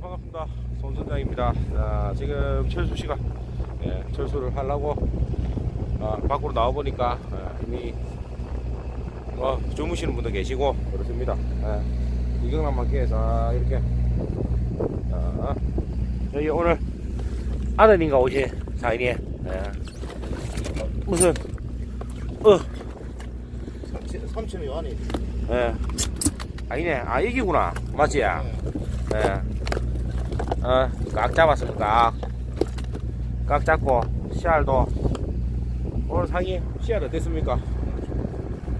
반갑습니다. 손선장입니다. 자, 지금 철수 씨가 예, 철수를 하려고 아, 밖으로 나와 보니까 예, 이미 어, 주무시는 분도 계시고 그렇습니다. 예, 이경남 함께해서 이렇게 자, 여기 오늘 아드님과 오신 사인이 예, 무슨 어 삼촌, 삼촌이 아니. 예. 아니네. 아, 여기구나. 맞지? 예. 어, 깍 잡았습니다. 깍. 깍 잡고, 씨알도. 오늘 상이 씨알 어땠습니까?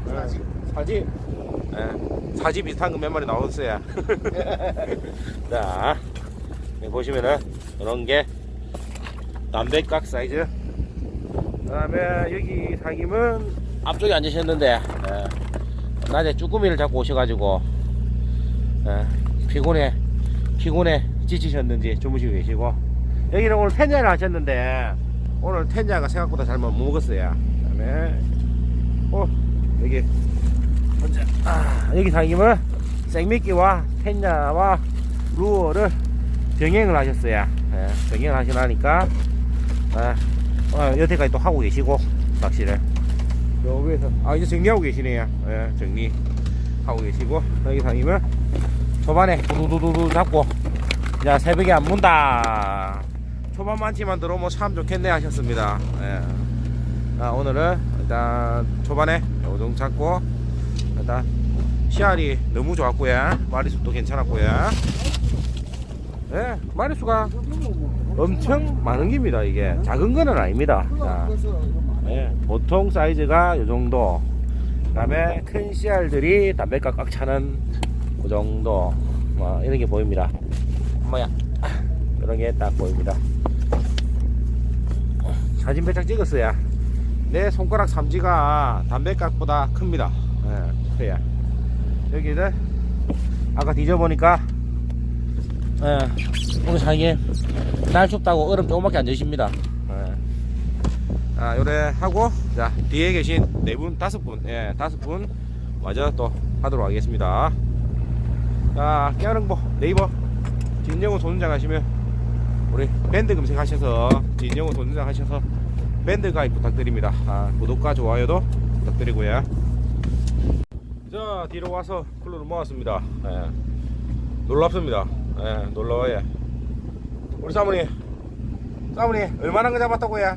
예. 사지. 사지? 예. 사지 비슷한 거 몇 마리 나왔어요. 자, 보시면은, 이런 게, 담배깍 사이즈. 그 다음에 여기 사김은 앞쪽에 앉으셨는데, 예. 낮에 쭈꾸미를 잡고 오셔가지고 예, 피곤해 피곤해 지치셨는지 주무시고 계시고. 여기는 오늘 텐자를 하셨는데 오늘 텐자가 생각보다 잘 못 먹었어요. 그 다음에 어 여기 먼저 아, 여기 상임은 생미끼와 텐자와 루어를 병행을 하셨어요. 예, 병행을 하시라니까 예, 어, 여태까지 또 하고 계시고 낚시를. 요 위에서 아 이제 정리하고 계시네요. 예 정리 하고 계시고 여기 다니면 초반에 두두두두 잡고 자 새벽에 안 문다 초반 만치만 들어오면 참 좋겠네 하셨습니다 예. 자, 오늘은 일단 초반에 요정 잡고 일단 씨알이 너무 좋았고요 마리수도 괜찮았고요 예 마리수가 엄청 많은 겁니다 이게 작은 거는 아닙니다 자, 네, 보통 사이즈가 이 정도. 그 다음에 큰 씨알들이 담배가 꽉 차는 그 정도. 뭐 이런 게 보입니다. 뭐야? 이런 게 딱 보입니다. 사진 배짝 찍었어요. 내 손가락 삼지가 담배깍보다 큽니다. 예, 커요. 여기는 아까 뒤져보니까 예, 오늘 자기 날 춥다고 얼음 조금밖에 안 드십니다. 예. 아, 요래 하고, 자, 뒤에 계신 네 분, 다섯 분, 예, 다섯 분, 마저 또 하도록 하겠습니다. 자, 깨어능보 네이버, 진영호 손장 하시면, 우리 밴드 검색하셔서, 진영호 손장 하셔서, 밴드 가입 부탁드립니다. 아, 구독과 좋아요도 부탁드리고요. 자, 뒤로 와서 쿨러를 모았습니다. 예, 놀랍습니다. 예, 놀라워요. 우리 사모님, 사모님, 얼마나 거 잡았다고요?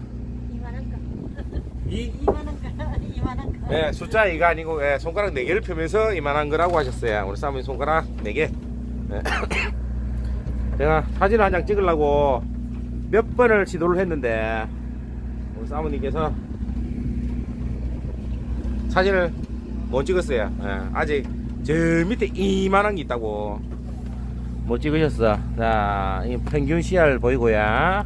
이만한 거. 이 이만한 거. 네, 숫자 2가 아니고 예, 손가락 4개를 펴면서 이만한 거라고 하셨어요. 우리 사모님 손가락 4개. 예. 제가 사진을 한장 찍으려고 몇 번을 시도를 했는데 우리 사모님께서 사진을 못 찍었어요. 예, 아직 저 밑에 이만한 게 있다고 못 찍으셨어. 자, 이 평균 씨알 보이고요.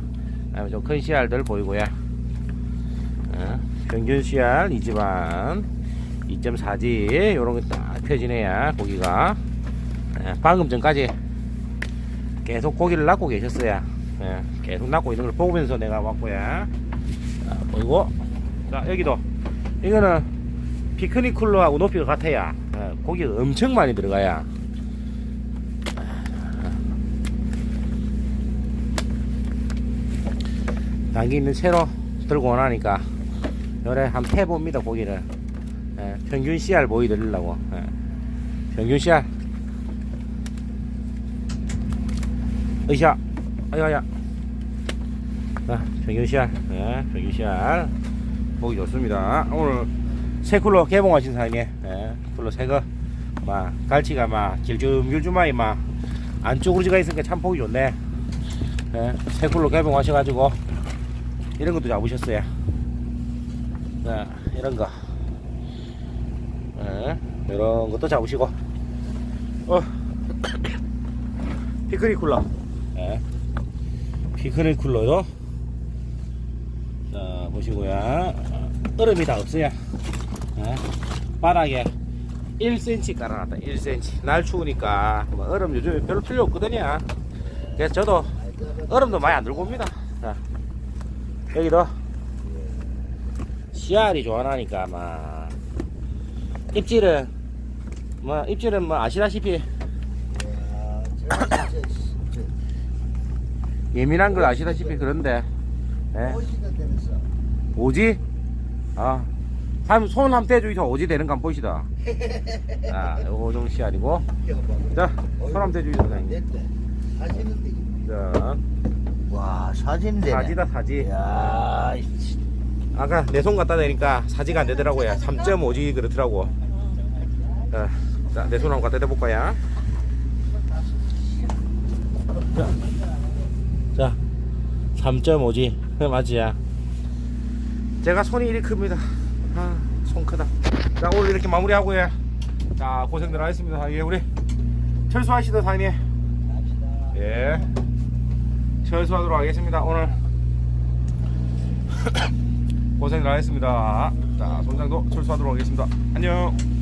좀 큰 씨알들 보이고요. 예, 평균 씨알 이 집안 2.4지 요런 게 딱 펴지네요 고기가 예, 방금 전까지 계속 고기를 낳고 계셨어요 예, 계속 낳고 있는 걸 보면서 내가 왔고요 자, 보이고. 자 여기도. 이거는 피크닉 쿨러하고 높이가 같아야 예, 고기가 엄청 많이 들어가야. 당기 있는 채로 들고 오나니까 요래 한번 패봅니다 고기를. 예, 평균 씨알 보여드리려고. 예, 평균 씨 알 으쌰 아야야. 자 평균 씨알. 예, 평균 씨알. 보기 좋습니다. 오늘 새 쿨러 개봉하신 사장님 예, 쿨러 새거 막 갈치가 막 길쭉길쭉하게 막 안쪽으로 지가 있으니까 참 보기 좋네. 예, 새 쿨러 개봉하셔가지고 이런 것도 잡으셨어요. 자, 이런 거. 예, 이런 것도 잡으시고. 어, 피크닉 쿨러. 예, 피크닉 쿨러요. 자, 보시고요. 얼음이 다 없어요. 예, 바닥에 1cm 깔아놨다. 1cm. 날 추우니까 뭐 얼음 요즘에 별로 필요 없거든요. 그래서 저도 얼음도 많이 안 들고 옵니다. 자, 여기도 씨알이 좋아하니까 막 입질은 뭐 입질은 뭐 아시다시피 저, 예민한 걸 아시다시피 그런데 예. 오지? 아, 한, 손 한번 떼주이소 오지 되는 간 보시다. 아, 요거 오정 씨 아니고. 자, 손 한번 떼주이소 사장님. 자, 와 사진인데. 사지다 사지. 야. 아까 내 손 갖다 대니까 사지가 안 되더라고요. 3.5지 그렇더라고. 자, 자, 내 손 한번 갖다 대볼까요? 자, 자 3.5지. 맞지야? 제가 손이 이리 큽니다. 아, 손 크다. 자, 오늘 이렇게 마무리하고 요. 자, 고생들 하셨습니다. 예, 우리 철수하시다, 사장님. 예. 철수하도록 하겠습니다. 오늘 고생들 하셨습니다. 자, 손장도 철수하도록 하겠습니다. 안녕.